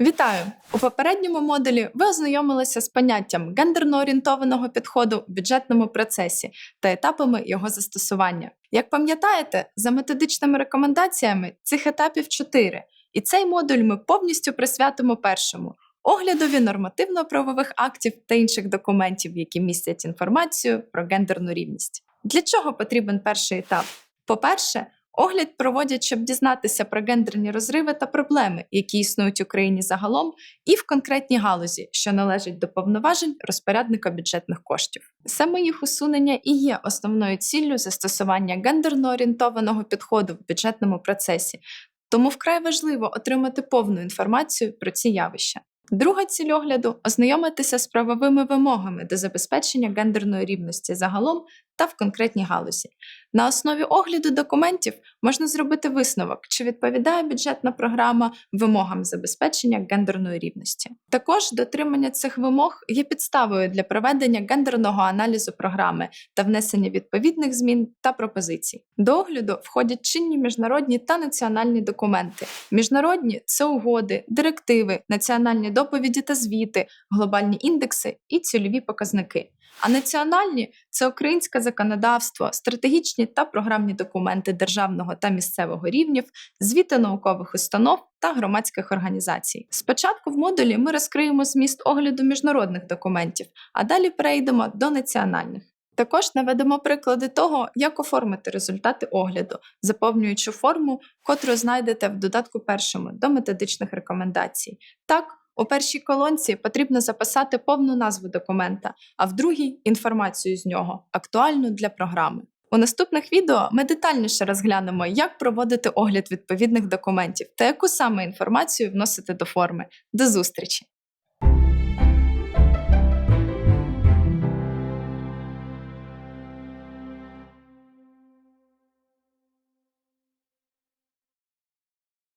Вітаю! У попередньому модулі ви ознайомилися з поняттям гендерно орієнтованого підходу в бюджетному процесі та етапами його застосування. Як пам'ятаєте, за методичними рекомендаціями цих етапів чотири, і цей модуль ми повністю присвятимо першому оглядові нормативно-правових актів та інших документів, які містять інформацію про гендерну рівність. Для чого потрібен перший етап? По-перше, Огляд проводять, щоб дізнатися про гендерні розриви та проблеми, які існують в Україні загалом, і в конкретній галузі, що належать до повноважень розпорядника бюджетних коштів. Саме їх усунення і є основною ціллю застосування гендерно орієнтованого підходу в бюджетному процесі, тому вкрай важливо отримати повну інформацію про ці явища. Друга ціль огляду ознайомитися з правовими вимогами до забезпечення гендерної рівності загалом та в конкретній галузі. На основі огляду документів можна зробити висновок, чи відповідає бюджетна програма вимогам забезпечення гендерної рівності. Також дотримання цих вимог є підставою для проведення гендерного аналізу програми та внесення відповідних змін та пропозицій. До огляду входять чинні міжнародні та національні документи. Міжнародні це угоди, директиви, національні доповіді та звіти, глобальні індекси і цільові показники. А національні це українське законодавство, стратегічні та програмні документи державного та місцевого рівнів, звіти наукових установ та громадських організацій. Спочатку в модулі ми розкриємо зміст огляду міжнародних документів, а далі перейдемо до національних. Також наведемо приклади того, як оформити результати огляду, заповнюючи форму, котру знайдете в додатку першому до методичних рекомендацій. Так, у першій колонці потрібно записати повну назву документа, а в другій інформацію з нього, актуальну для програми. У наступних відео ми детальніше розглянемо, як проводити огляд відповідних документів та яку саме інформацію вносити до форми. До зустрічі!